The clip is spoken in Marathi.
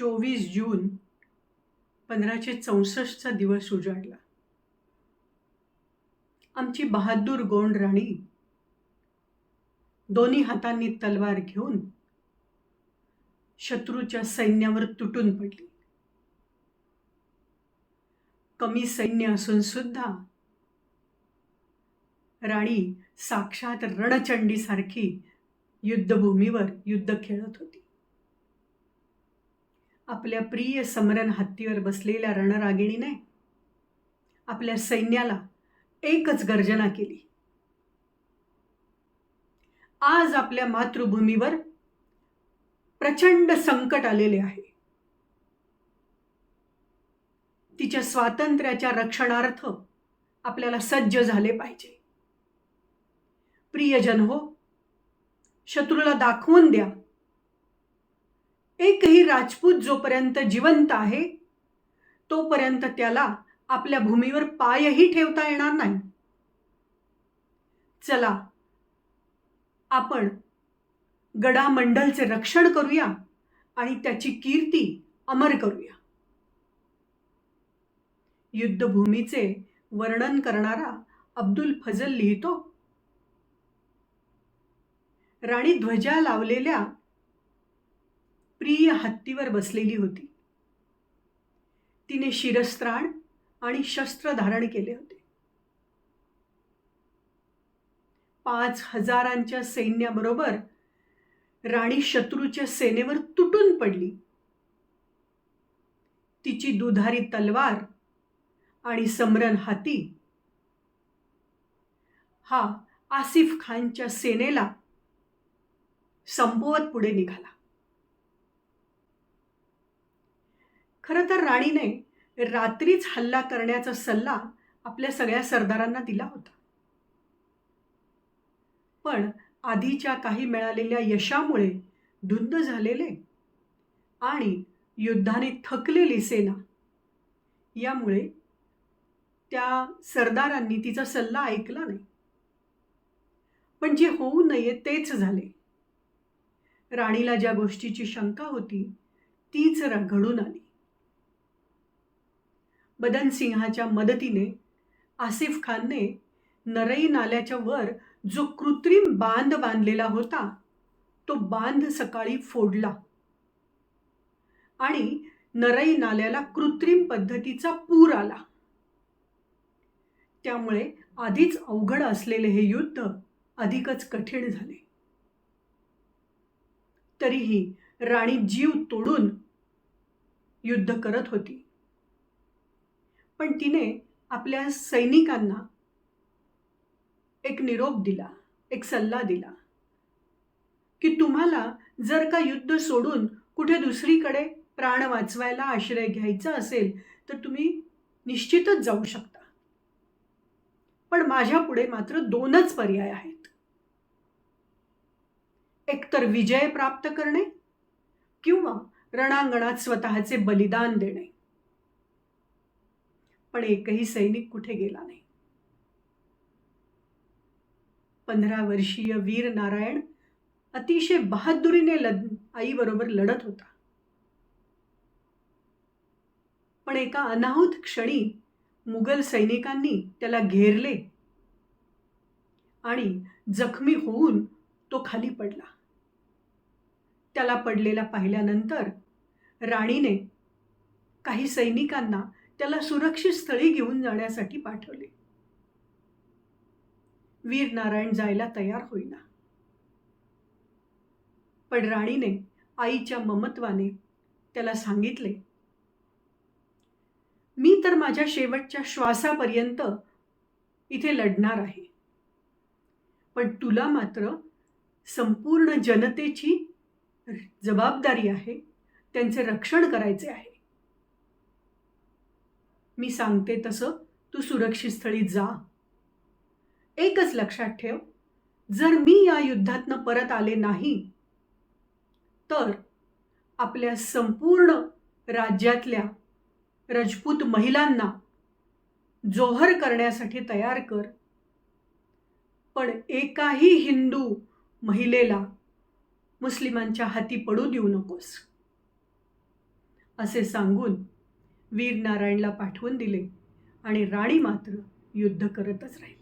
चोवीस जून पंधराशे चौसष्टचा दिवस उजाडला. आमची बहादूर गोंड राणी दोन्ही हातांनी तलवार घेऊन शत्रूच्या सैन्यावर तुटून पडली. कमी सैन्य असून सुद्धा राणी साक्षात रणचंडीसारखी युद्धभूमीवर युद्ध खेळत होती. आपल्या प्रिय समरण हत्तीवर बसलेल्या रणरागिणीने आपल्या सैन्याला एकच गर्जना केली. आज आपल्या मातृभूमीवर प्रचंड संकट आलेले आहे. तिच्या स्वातंत्र्याच्या रक्षणार्थ आपल्याला सज्ज झाले पाहिजे. प्रियजन हो शत्रूला दाखवून द्या. एकही राजपूत जोपर्यंत जिवंत आहे तोपर्यंत त्याला आपल्या भूमीवर पायही ठेवता येणार नाही. चला आपण गडामंडलचे रक्षण करूया आणि त्याची कीर्ती अमर करूया. युद्धभूमीचे वर्णन करणारा अब्दुल फजल लिहितो. राणी ध्वजा लावलेल्या प्रिय हत्तीवर बसलेली होती. तिने शिरस्त्राण आणि शस्त्र धारण केले होते. पाच हजारांच्या सैन्याबरोबर राणी शत्रूच्या सेनेवर तुटून पडली. तिची दुधारी तलवार आणि समरण हाती हा आसिफ खानच्या सेनेला संपवत पुढे निघाला. खरं तर राणीने रात्रीच हल्ला करण्याचा सल्ला आपल्या सगळ्या सरदारांना दिला होता. पण आधीच्या काही मिळालेल्या यशामुळे धुंद झालेले आणि युद्धाने थकलेली सेना यामुळे त्या सरदारांनी तिचा सल्ला ऐकला नाही. पण जे होऊ नये तेच झाले. राणीला ज्या गोष्टीची शंका होती तीच घडून आली. बदन सिंहाच्या मदतीने आसिफ खानने नरई नाल्याच्या वर जो कृत्रिम बांध बांधलेला होता तो बांध सकाळी फोडला. आणि नरई नाल्याला कृत्रिम पद्धतीचा पूर आला. त्यामुळे आधीच अवघड असलेले हे युद्ध अधिकच कठीण झाले. तरीही राणी जीव तोडून युद्ध करत होती. पण तिने आपल्या सैनिकांना एक निरोप दिला एक सल्ला दिला की तुम्हाला जर का युद्ध सोडून कुठे दुसरीकडे प्राण वाचवायला आश्रय घ्यायचा असेल तर तुम्ही निश्चितच जाऊ शकता. पण माझ्या पुढे मात्र दोनच पर्याय आहेत. एकतर विजय प्राप्त करणे किंवा रणांगणात स्वतःचे बलिदान देणे. पण एकही सैनिक कुठे गेला नाही. पंधरा वर्षीय वीर नारायण अतिशय बहादुरीने लद आईबरोबर लढत होता. पण एका अनाहूत क्षणी मुघल सैनिकांनी त्याला घेरले आणि जखमी होऊन तो खाली पडला. त्याला पडलेला पाहिल्यानंतर राणीने काही सैनिकांना त्याला सुरक्षित स्थळी घेऊन जाण्यासाठी पाठवले. वीर नारायण जायला तयार होईना. पण राणीने आईच्या ममत्वाने त्याला सांगितले मी तर माझ्या शेवटच्या श्वासापर्यंत इथे लढणार आहे. पण तुला मात्र संपूर्ण जनतेची जबाबदारी आहे त्यांचे रक्षण करायचे आहे. मी सांगते तसं तू सुरक्षित स्थळी जा. एकच लक्षात ठेव जर मी या युद्धातनं परत आले नाही तर आपल्या संपूर्ण राज्यातल्या राजपूत महिलांना जोहर करण्यासाठी तयार कर. पण एकाही हिंदू महिलेला मुस्लिमांच्या हाती पडू देऊ नकोस. असे सांगून वीर नारायणला पाठवून दिले आणि राणी मात्र युद्ध करतच राहिली.